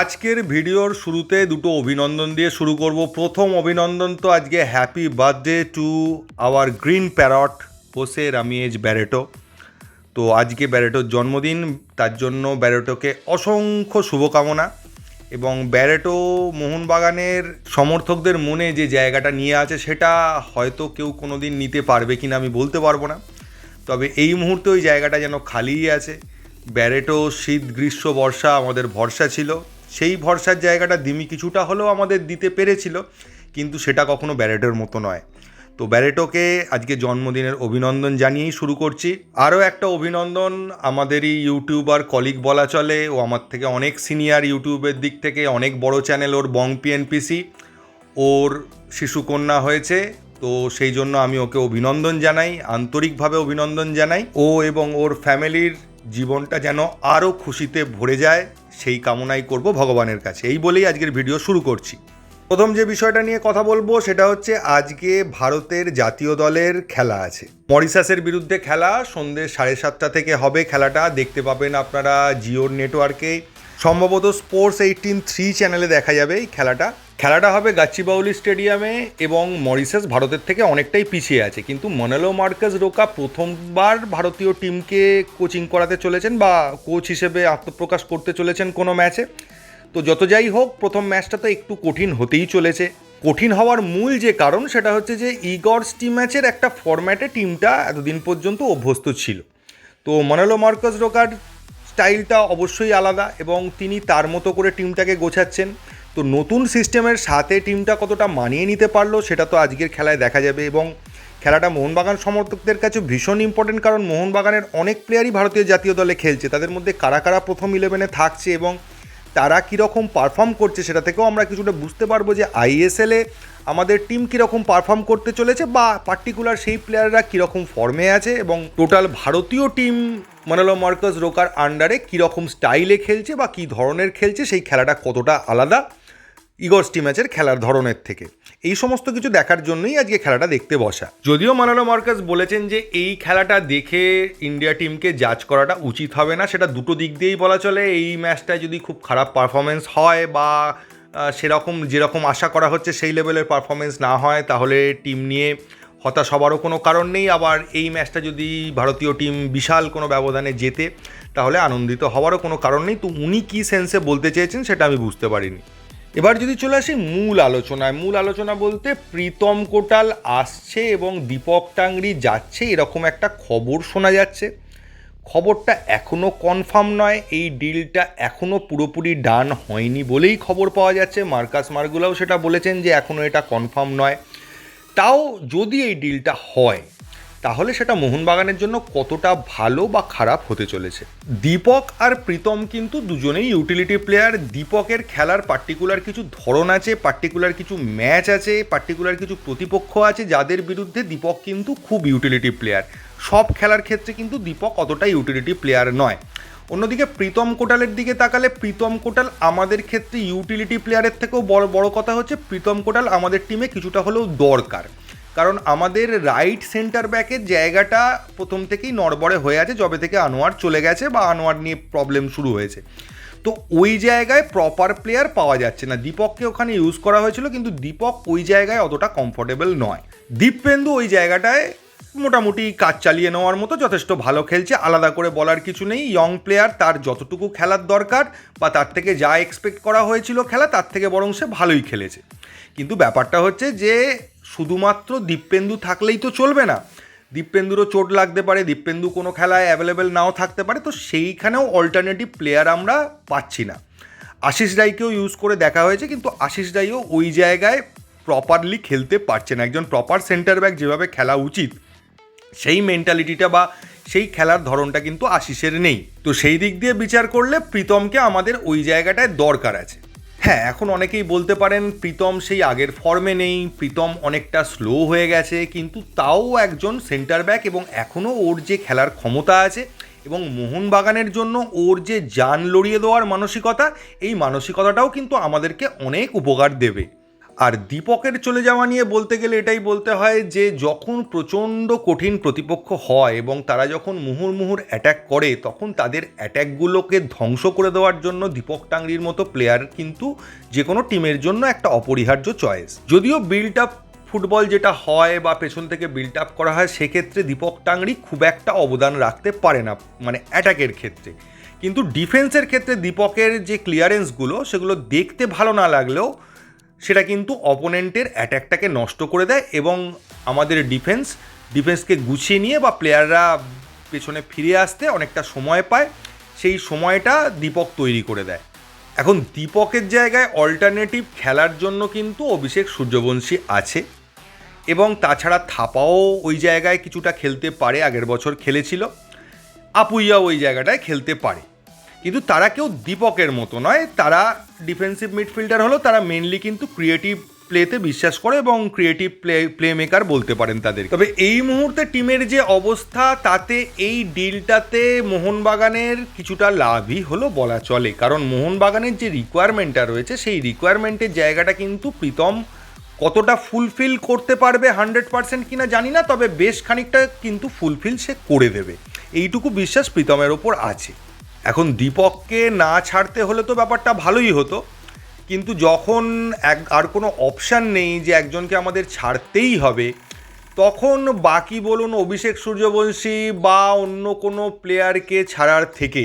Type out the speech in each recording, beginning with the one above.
আজকের ভিডিওর শুরুতে দুটো অভিনন্দন দিয়ে শুরু করব। প্রথম অভিনন্দন তো আজকে happy birthday to our green parrot Jose Ramirez Barreto. তো আজকে ব্যারেটোর জন্মদিন, তার জন্য ব্যারেটোকে অসংখ্য শুভকামনা এবং ব্যারেটো মোহনবাগানের সমর্থকদের মনে যে জায়গাটা নিয়ে আছে, সেটা হয়তো কেউ কোনো দিন নিতে পারবে কিনা আমি বলতে পারব না। তবে এই মুহূর্তে ওই জায়গাটা যেন খালিই আছে। ব্যারেটো শীত, গ্রীষ্ম, বর্ষা আমাদের ভরসা ছিল। সেই ভরসার জায়গাটা দিমি কিছুটা হলেও আমাদের দিতে পেরেছিল, কিন্তু সেটা কখনো ব্যারেটোর মতো নয়। তো ব্যারেটোকে আজকে জন্মদিনের অভিনন্দন জানিয়েই শুরু করছি। আরও একটা অভিনন্দন আমাদেরই ইউটিউবার কলিগ বলা চলে ও আমার থেকে অনেক সিনিয়র ইউটিউবের দিক থেকে, অনেক বড় চ্যানেল, ওর বং পিএনপিসি ওর শিশুকন্যা হয়েছে, তো সেই জন্য আমি ওকে অভিনন্দন জানাই, আন্তরিকভাবে অভিনন্দন জানাই। ও এবং ওর ফ্যামিলির জীবনটা যেন আরও খুশিতে ভরে যায়। সেই কামনাই করব ভগবানের কাছে। এই বলেই আজকের ভিডিও শুরু করছি। প্রথম যে বিষয়টা নিয়ে কথা বলব সেটা হচ্ছে আজকে ভারতের জাতীয় দলের খেলা আছে। মরিশাসের বিরুদ্ধে খেলা, সন্ধ্যে সাড়ে সাতটা থেকে হবে খেলাটা। দেখতে পাবেন আপনারা জিওর নেটওয়ার্কে। সম্ভবত স্পোর্টস এইটিন থ্রি চ্যানেলে দেখা যাবে এই খেলাটা। খেলাটা হবে গাচ্চিবাউলি স্টেডিয়ামে এবং মরিসাস ভারতের থেকে অনেকটাই পিছিয়ে আছে। কিন্তু মনেলো মার্কাস রোকা প্রথমবার ভারতীয় টিমকে কোচিং করাতে চলেছেন বা কোচ হিসেবে আত্মপ্রকাশ করতে চলেছেন কোনো ম্যাচে। তো যত যাই হোক, প্রথম ম্যাচটা তো একটু কঠিন হতেই চলেছে। কঠিন হওয়ার মূল যে কারণ, সেটা হচ্ছে যে ইগর্স টিম ম্যাচের একটা ফরম্যাটে টিমটা এতদিন পর্যন্ত অভ্যস্ত ছিল। তো মনেলো মার্কাস রোকার স্টাইলটা অবশ্যই আলাদা এবং তিনি তার মতো করে টিমটাকে গোছাচ্ছেন। তো নতুন সিস্টেমের সাথে টিমটা কতটা মানিয়ে নিতে পারল সেটা তো আজকের খেলায় দেখা যাবে এবং খেলাটা মোহনবাগান সমর্থকদের কাছে ভীষণ ইম্পর্টেন্ট কারণ মোহনবাগানের অনেক প্লেয়ারই ভারতীয় জাতীয় দলে খেলছে। তাদের মধ্যে কারা কারা প্রথম ইলেভেনে থাকছে এবং তারা কীরকম পারফর্ম করছে সেটা থেকেও আমরা কিছুটা বুঝতে পারব যে আইএসএলে আমাদের টিম কীরকম পারফর্ম করতে চলেছে বা পার্টিকুলার সেই প্লেয়াররা কীরকম ফর্মে আছে এবং টোটাল ভারতীয় টিম মনালো মার্কাস রোকার আন্ডারে কীরকম স্টাইলে খেলছে বা কী ধরনের খেলছে, সেই খেলাটা কতটা আলাদা। ইগর্স টি ম্যাচের খেলার ধরনের থেকে। এই সমস্ত কিছু দেখার জন্যই আজকে খেলাটা দেখতে বসা। যদিও মানালো মার্কাস বলেছেন যে এই খেলাটা দেখে ইন্ডিয়া টিমকে জাজ করাটা উচিত হবে না, সেটা দুটো দিক দিয়েই বলা চলে। এই ম্যাচটায় যদি খুব খারাপ পারফরমেন্স হয় বা সেরকম যেরকম আশা করা হচ্ছে সেই লেভেলের পারফরমেন্স না হয়, তাহলে টিম নিয়ে হতাশ হবারও কোনো কারণ নেই। আবার এই ম্যাচটা যদি ভারতীয় টিম বিশাল কোনো ব্যবধানে জেতে, তাহলে আনন্দিত হওয়ারও কোনো কারণ নেই। তো উনি কী সেন্সে বলতে চেয়েছেন সেটা আমি বুঝতে পারিনি। এবার যদি চলে আসি মূল আলোচনায়, মূল আলোচনা বলতে প্রীতম কোটাল আসছে এবং দীপক টাংরি যাচ্ছে, এরকম একটা খবর শোনা যাচ্ছে। খবরটা এখনও কনফার্ম নয়, এই ডিলটা এখনও পুরোপুরি ডান হয়নি বলেই খবর পাওয়া যাচ্ছে। মার্কাস মার্গুলাও সেটা বলেছেন যে এখনও এটা কনফার্ম নয়। তাও যদি এই ডিলটা হয় তাহলে সেটা মোহনবাগানের জন্য কতটা ভালো বা খারাপ হতে চলেছে? দীপক আর প্রীতম কিন্তু দুজনেই ইউটিলিটি প্লেয়ার দীপকের খেলার পার্টিকুলার কিছু ধরন আছে পার্টিকুলার কিছু ম্যাচ আছে পার্টিকুলার কিছু প্রতিপক্ষ আছে, যাদের বিরুদ্ধে দীপক কিন্তু খুব ইউটিলিটি প্লেয়ার সব খেলার ক্ষেত্রে কিন্তু দীপক অতটা ইউটিলিটি প্লেয়ার নয়। অন্যদিকে প্রীতম কোটালের দিকে তাকালে প্রীতম কোটাল আমাদের ক্ষেত্রে ইউটিলিটি প্লেয়ারের থেকেও বড় বড় কথা হচ্ছে প্রীতম কোটাল আমাদের টিমে কিছুটা হলেও দরকার। কারণ আমাদের রাইট সেন্টার ব্যাকের জায়গাটা প্রথম থেকেই নড়বড়ে হয়ে আছে, যবে থেকে আনোয়ার চলে গেছে বা আনোয়ার নিয়ে প্রবলেম শুরু হয়েছে। তো ওই জায়গায় প্রপার প্লেয়ার পাওয়া যাচ্ছে না। দীপককে ওখানে ইউজ করা হয়েছিল, কিন্তু দীপক ওই জায়গায় অতটা কমফোর্টেবল নয়। দীপেন্দু ওই জায়গাটায় মোটামুটি কাজ চালিয়ে নেওয়ার মতো যথেষ্ট ভালো খেলছে, আলাদা করে বলার কিছু নেই। ইয়ং প্লেয়ার তার যতটুকু খেলার দরকার বা তার থেকে যা এক্সপেক্ট করা হয়েছিল খেলা, তার থেকে বরং সে ভালোই খেলেছে। কিন্তু ব্যাপারটা হচ্ছে যে শুধুমাত্র দীপেন্দু থাকলেই তো চলবে না। দীপেন্দুরও চোট লাগতে পারে, দীপেন্দু কোনো খেলায় অ্যাভেলেবেল নাও থাকতে পারে, তো সেইখানেও অল্টারনেটিভ প্লেয়ার আমরা পাচ্ছি না। আশিস রায়কেও ইউজ করে দেখা হয়েছে, কিন্তু আশিস রায়ও ওই জায়গায় প্রপারলি খেলতে পারছে না। একজন প্রপার সেন্টার ব্যাক যেভাবে খেলা উচিত, সেই মেন্টালিটিটা বা সেই খেলার ধরনটা কিন্তু আশিসের নেই। তো সেই দিক দিয়ে বিচার করলে প্রীতমকে আমাদের ওই জায়গাটায় দরকার আছে। হ্যাঁ এখন অনেকেই বলতে পারেন প্রীতম সেই আগের ফর্মে নেই, প্রীতম অনেকটা স্লো হয়ে গেছে, কিন্তু তাও একজন সেন্টার ব্যাক এবং এখনও ওর যে খেলার ক্ষমতা আছে এবং মোহনবাগানের জন্য ওর যে যান লড়িয়ে দেওয়ার মানসিকতা, এই মানসিকতাটাও কিন্তু আমাদেরকে অনেক উপকার দেবে। আর দীপকের চলে যাওয়া নিয়ে বলতে গেলে এটাই বলতে হয় যে যখন প্রচণ্ড কঠিন প্রতিপক্ষ হয় এবং তারা যখন মুহুর মুহুর অ্যাট্যাক করে, তখন তাদের অ্যাট্যাকগুলোকে ধ্বংস করে দেওয়ার জন্য দীপক টাংরির মতো প্লেয়ার কিন্তু যে কোনো টিমের জন্য একটা অপরিহার্য চয়েস যদিও বিল্ড আপ ফুটবল যেটা হয় বা পেছন থেকে বিল্ড আপ করা হয়, সেক্ষেত্রে দীপক টাংরি খুব একটা অবদান রাখতে পারে না মানে অ্যাটাকের ক্ষেত্রে। কিন্তু ডিফেন্সের ক্ষেত্রে দীপকের যে ক্লিয়ারেন্সগুলো সেগুলো দেখতে ভালো না লাগলেও সেটা কিন্তু অপোনেন্টের অ্যাট্যাকটাকে নষ্ট করে দেয় এবং আমাদের ডিফেন্স ডিফেন্সকে গুছিয়ে নিয়ে বা প্লেয়াররা পেছনে ফিরে আসতে অনেকটা সময় পায়, সেই সময়টা দীপক তৈরি করে দেয়। এখন দীপকের জায়গায় অল্টারনেটিভ খেলার জন্য কিন্তু অভিষেক সূর্যবংশী আছে এবং তাছাড়া থাপাও ওই জায়গায় কিছুটা খেলতে পারে, আগের বছর খেলেছিল। আপুইয়া ওই জায়গাটায় খেলতে পারে। কিন্তু তারা কেউ দীপকের মতো নয়, তারা ডিফেন্সিভ মিডফিল্ডার হলো তারা মেনলি কিন্তু ক্রিয়েটিভ প্লেতে বিশ্বাস করে এবং ক্রিয়েটিভ প্লে প্লে মেকার বলতে পারেন তাদের তবে এই মুহূর্তে টিমের যে অবস্থা, তাতে এই ডিলটাতে মোহনবাগানের কিছুটা লাভই হলো বলা চলে। কারণ মোহনবাগানের যে রিকোয়ারমেন্টটা রয়েছে, সেই রিকোয়ারমেন্টের জায়গাটা কিন্তু প্রীতম কতটা ফুলফিল করতে পারবে হান্ড্রেড পার্সেন্ট কিনা জানি না, তবে বেশ খানিকটা কিন্তু ফুলফিল সে করে দেবে। এইটুকু বিশ্বাস প্রীতমের ওপর আছে। এখন দীপককে না ছাড়তে হলে তো ব্যাপারটা ভালোই হতো। কিন্তু যখন এক, আর কোনো অপশান নেই যে একজনকে আমাদের ছাড়তেই হবে, তখন বাকি বলুন অভিষেক সূর্যবংশী বা অন্য কোনো প্লেয়ারকে ছাড়ার থেকে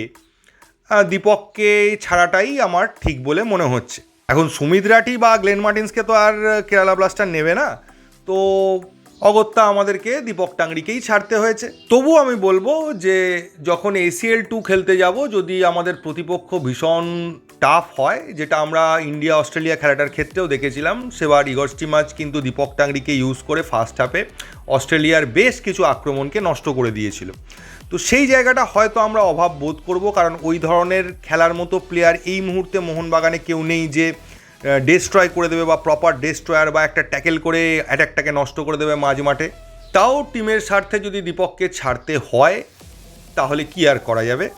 দীপককে ছাড়াটাই আমার ঠিক বলে মনে হচ্ছে। এখন সুমিত বা গ্লেন মার্টিন্সকে তো আর কেরালা ব্লাস্টার নেবে না। তো অগত্যা আমাদেরকে দীপক টাংরিকেই ছাড়তে হয়েছে। তবু আমি বলব যে, যখন এসিএল টু খেলতে যাব, যদি আমাদের প্রতিপক্ষ ভীষণ টাফ হয়, যেটা আমরা ইন্ডিয়া অস্ট্রেলিয়া খেলাটার ক্ষেত্রেও দেখেছিলাম, সেবার ইগর স্টিমাচ কিন্তু দীপক টাংরিকে ইউজ করে ফার্স্ট হাফে অস্ট্রেলিয়ার বেশ কিছু আক্রমণকে নষ্ট করে দিয়েছিল। তো সেই জায়গাটা হয়তো আমরা অভাব বোধ করব, কারণ ওই ধরনের খেলার মতো প্লেয়ার এই মুহূর্তে মোহনবাগানে কেউ নেই যে ডেস্ট্রয় করে দেবে বা প্রপার ডেস্ট্রয়ার বা একটা ট্যাকেল করে অ্যাটাকটাকে নষ্ট করে দেবে মাঝ মাঠে। তাও টিমের স্বার্থে যদি দীপককে ছাড়তে হয়, তাহলে কি আর করা যাবে?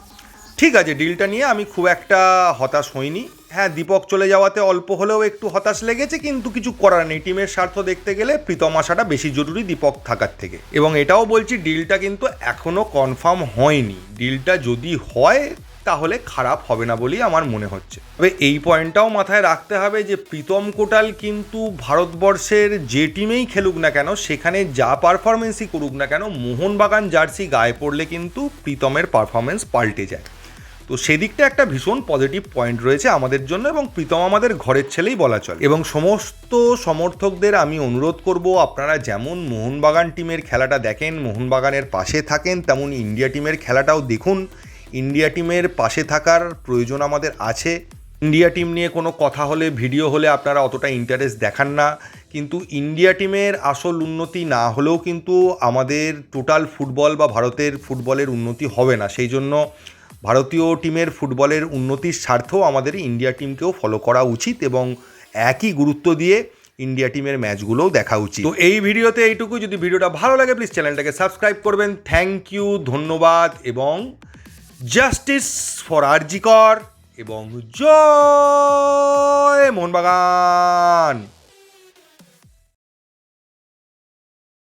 ঠিক আছে ডিলটা নিয়ে আমি খুব একটা হতাশ হইনি। হ্যাঁ দীপক চলে যাওয়াতে অল্প হলেও একটু হতাশ লেগেছে, কিন্তু কিছু করার নেই। টিমের স্বার্থ দেখতে গেলে প্রীতম আসাটা বেশি জরুরি দীপক থাকার থেকে। এবং এটাও বলছি, ডিলটা কিন্তু এখনও কনফার্ম হয়নি। ডিলটা যদি হয়, তাহলে খারাপ হবে না বলেই আমার মনে হচ্ছে। তবে এই পয়েন্টটাও মাথায় রাখতে হবে যে, প্রীতম কোটাল কিন্তু ভারতবর্ষের যে টিমেই খেলুক না কেন, সেখানে যা পারফরমেন্সই করুক না কেন, মোহনবাগান জার্সি গায়ে পড়লে কিন্তু প্রীতমের পারফরমেন্স পাল্টে যায়। তো সেদিকটা একটা ভীষণ পজিটিভ পয়েন্ট রয়েছে আমাদের জন্য এবং প্রীতম আমাদের ঘরের ছেলেই বলা চলে। এবং সমস্ত সমর্থকদের আমি অনুরোধ করব, আপনারা যেমন মোহনবাগান টিমের খেলাটা দেখেন, মোহনবাগানের পাশে থাকেন, তেমন ইন্ডিয়া টিমের খেলাটাও দেখুন। ইন্ডিয়া টিমের পাশে থাকার প্রয়োজন আমাদের আছে। ইন্ডিয়া টিম নিয়ে কোনো কথা হলে ভিডিও হলে আপনারা অতটা ইন্টারেস্ট দেখান না। কিন্তু ইন্ডিয়া টিমের আসল উন্নতি না হলেও কিন্তু আমাদের টোটাল ফুটবল বা ভারতের ফুটবলের উন্নতি হবে না। সেই জন্য ভারতীয় টিমের ফুটবলের উন্নতির স্বার্থেও আমাদের ইন্ডিয়া টিমকেও ফলো করা উচিত এবং একই গুরুত্ব দিয়ে ইন্ডিয়া টিমের ম্যাচগুলোও দেখা উচিত। তো এই ভিডিওতে এইটুকু। যদি ভিডিওটা ভালো লাগে প্লিজ চ্যানেলটাকে সাবস্ক্রাইব করবেন। থ্যাংক ইউ ধন্যবাদ এবং জাস্টিস ফর আরজিকর এবং জয় মোহনবাগান।